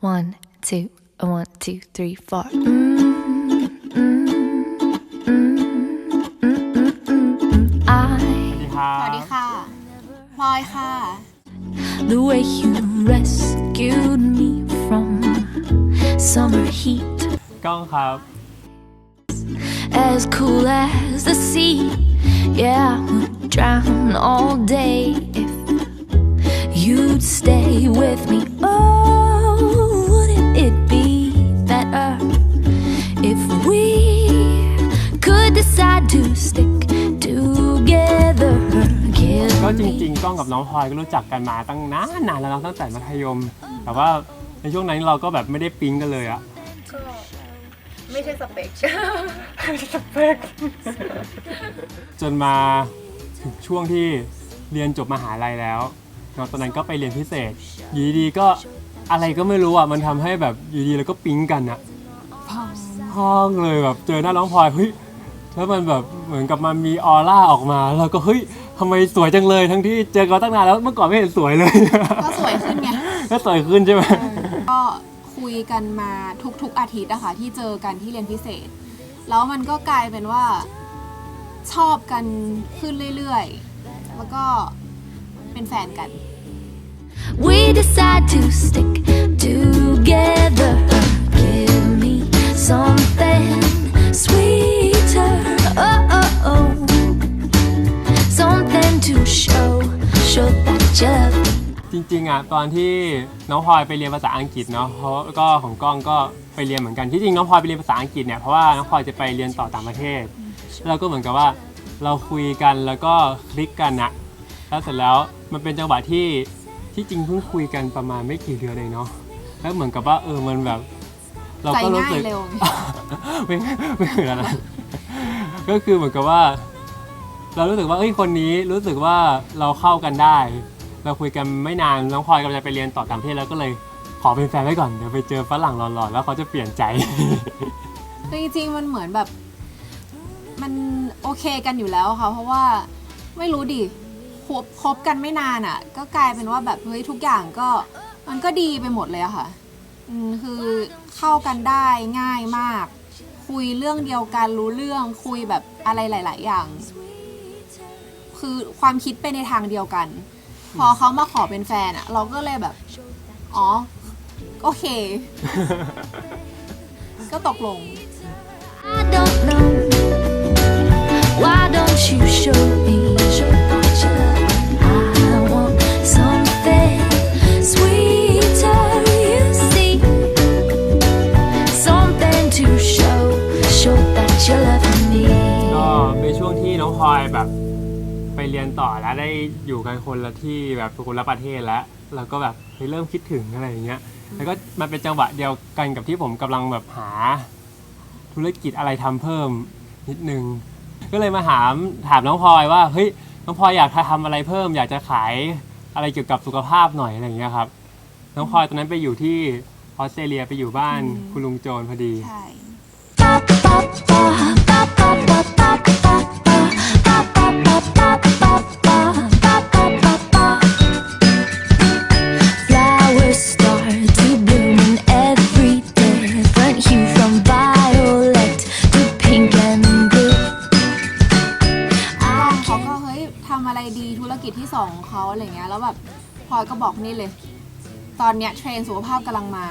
One, two, a one, two, three, four. Mm, mm, mm, mm, mm, mm, mm. I สวัสดีครั สวัส บ ดีค่ะพลอยค่ะ the way you rescued me from summer heat, กล้องครับ as cool as the sea. Yeah, I would drown all day if you'd stay with me. Oh, ก็จ me ริงๆกล้องกับน้องพลอยก็รู้จักกันมาตั้งนานนานแล้วนะตั้งแต่มัธยม แต่ว่าในช่วงนั้นเราก็แบบไม่ได้ปิ๊งกันเลยอะก็ไม่ใช่สเปคจนมาถึงช่วงที่เรียนจบมหาลัยแล้วเนาะตอนนั้นก็ไปเรียนพิเศษอยู่ดีๆก็อะไรก็ไม่รู้อะมันทำให้แบบอยู่ดีแล้วก็ปิ๊งกันอะพ้องเลยแบบเจอหน้าน้องพลอยเฮ้ยแล้วมันแบบเหมือนกับมันมีออร่าออกมา แล้วก็เฮ้ย ทำไมสวยจังเลยทั้งที่เจอกันตั้งนานแล้วเมื่อก่อนไม่เห็นสวยเลย ก็สวยขึ้นไง ก็สวยขึ้นใช่ไหมก็คุยกันมาทุกๆอาทิตย์อะค่ะที่เจอกันที่เรียนพิเศษ แล้วมันก็กลายเป็นว่าชอบกันขึ้นเรื่อยๆ แล้วก็เป็นแฟนกัน We decide to stick together. Give me something you love จริงๆอะตอนที่น้องพลอยไปเรียนภาษาอังกฤษเนาะเพราก็ของกล้องก็ไปเรียนเหมือนกันที่จริงน้องพลอยไปเรียนภาษาอังกฤษเนี่ยเพราะว่าน้องพลอยจะไปเรียนต่อต่างประเทศแล้วก็เหมือนกับว่าเราคุยกันแล้วก็คลิกกันอะแล้วเสร็จแล้วมันเป็นจังหวะที่ที่จริงเพิ่งคุยกันประมาณไม่กี่เดือนเองเนาะแล้วเหมือนกับว่าเออมันแบบ เราใจก็รู้ง่ายสึก เร็ว ไม่ไม่เหมือนกันก็คือเหมือนกับว่า เรารู้สึกว่าเอ้ยคนนี้รู้สึกว่าเราเข้ากันได้ เราคุยกันไม่นานน้องพลอยกำลังจะไปเรียนต่อต่างประเทศแล้วก็เลยขอเป็นแฟนไว้ก่อนเดี๋ยวไปเจอฝรั่งหล่อๆแล้วเขาจะเปลี่ยนใจ คือจริงๆมันเหมือนแบบ มันโอเคกันอยู่แล้วค่ะ เพราะว่าไม่รู้ดิคบคบกันไม่นานอะ่ะ ก็กลายเป็นว่าแบบเฮ้ยทุกอย่างก็มันก็ดีไปหมดเลยอะค่ะอืมคือเข้ากันได้ง่ายมาก คุยเรื่องเดียวกันรู้เรื่องคุยแบบอะไรหลาย ๆ อย่าง คือความคิดไปในทางเดียวกัน พอเขามาขอเป็นแฟนอะ่ะเราก็เลยแบบ อ๋อ โอเค ก็ตกลง I don't know. Why don't you show me, show that you love me? I want something sweeter, you see. Something to show, show that you love me. ก็เป็นช่วงที่น้องพลอยแบบ ไปเรียนต่อแล้วได้อยู่กันคนละที่แบบคนละประเทศแล้วแล้วก็แบบเฮ้ยเริ่มคิดถึงอะไรอย่างเงี้ยแล้วก็มันเป็นจังหวะเดียวกันกับที่ผมกำลังแบบหา ธุรกิจอะไรทำเพิ่มนิดนึง ก็เลยมาถามถามน้องพลอยว่าเฮ้ยน้องพลอยอยากทำอะไรเพิ่ม อยากจะขายอะไรเกี่ยวกับสุขภาพหน่อยอะไรอย่างเงี้ยครับ น้องพลอยตอนนั้นไปอยู่ที่ออสเตรเลียไปอยู่บ้านคุณลุงโจรพอดีใช่ Flowers อะไรดีธุรกิจที่สองของเขาอะไรเงี้ยแล้วแบบพลอยก็บอกนี่เลย ตอนเนี้ยเทรนด์สุขภาพกำลังมา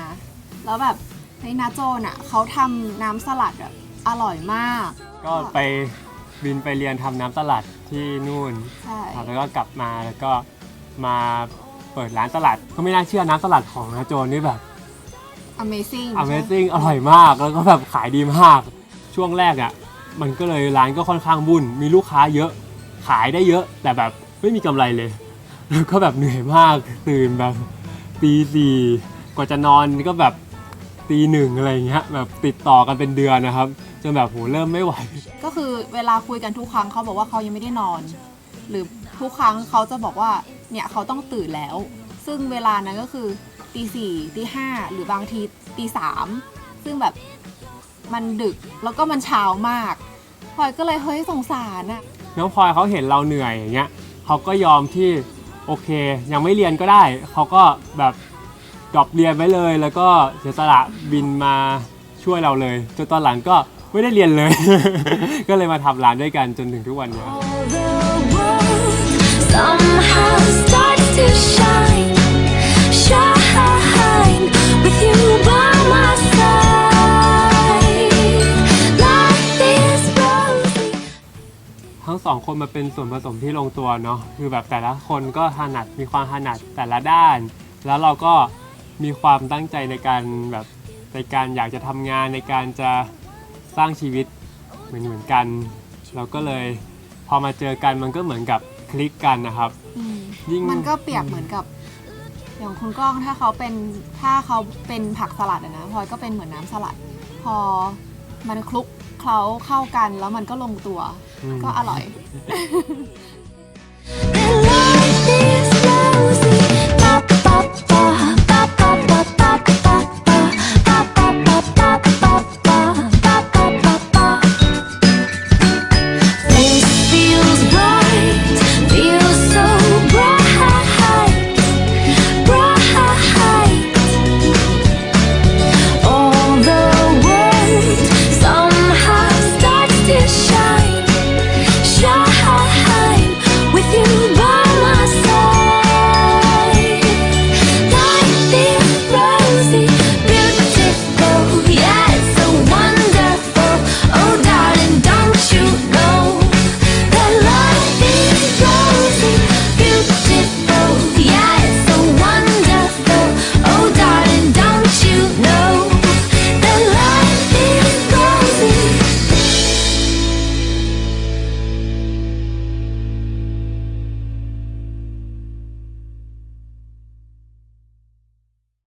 แล้วแบบเฮ้ยนาโจนอะเขาทำน้ำสลัดแบบอร่อยมาก ก็ไปบินไปเรียนทำน้ำสลัดที่นู่นใช่ ครับแล้วก็กลับมาแล้วก็มาเปิดร้านสลัด ก็ไม่น่าเชื่อน้ำสลัดของนาโจนนี่แบบ Amazing Amazing อร่อยมากแล้วก็แบบขายดีมาก ช่วงแรกอะ่ะ มันก็เลยร้านก็ค่อนข้างบุ่น มีลูกค้าเยอะ ขายได้เยอะ แต่แบบไม่มีกำไรเลย แล้วก็แบบเหนื่อยมากตื่นแบบตีสี่กว่าจะนอนก็แบบตีหนึ่งอะไรเงี้ยแบบติดต่อกันเป็นเดือนนะครับจนแบบโหเริ่มไม่ไหว ก็คือเวลาคุยกันทุกครั้งเขาบอกว่าเขายังไม่ได้นอน หรือทุกครั้งเขาจะบอกว่าเนี่ยเขาต้องตื่นแล้ว ซึ่งเวลานั้นก็คือตีสี่ตีห้าหรือบางทีตีสามซึ่งแบบมันดึกแล้วก็มันเช้ามากพลอยก็เลยเฮ้ยสงสารอะ น้องพลอยเขาเห็นเราเหนื่อยอย่างเงี้ยเขาก็ยอมที่โอเค ยังไม่เรียนก็ได้ เขาก็แบบดรอปเรียนไว้เลย แล้วก็เสียสละบินมาช่วยเราเลยจนตอนหลังก็ไม่ได้เรียนเลย ก็เลยมาทำร้านด้วยกันจนถึงทุกวันเนี้ย All the world somehow starts to shine สองคนมาเป็นส่วนผสมที่ลงตัวเนาะคือแบบแต่ละคนก็ถนัดมีความถนัดแต่ละด้าน แล้วเราก็มีความตั้งใจในการแบบในการอยากจะทำงานในการจะสร้างชีวิตเหมือนเหมือนกัน เราก็เลยพอมาเจอกันมันก็เหมือนกับคลิกกันนะครับ อืมยิ่ง มันก็เปรียบเหมือนกับ อย่างคุณก้องถ้าเขาเป็นถ้าเขาเป็นผักสลัดอะนะพลอยก็เป็นเหมือนน้ำสลัด พอมันคลุกเคล้าเข้ากันแล้วมันก็ลงตัวอืมก็อร่อย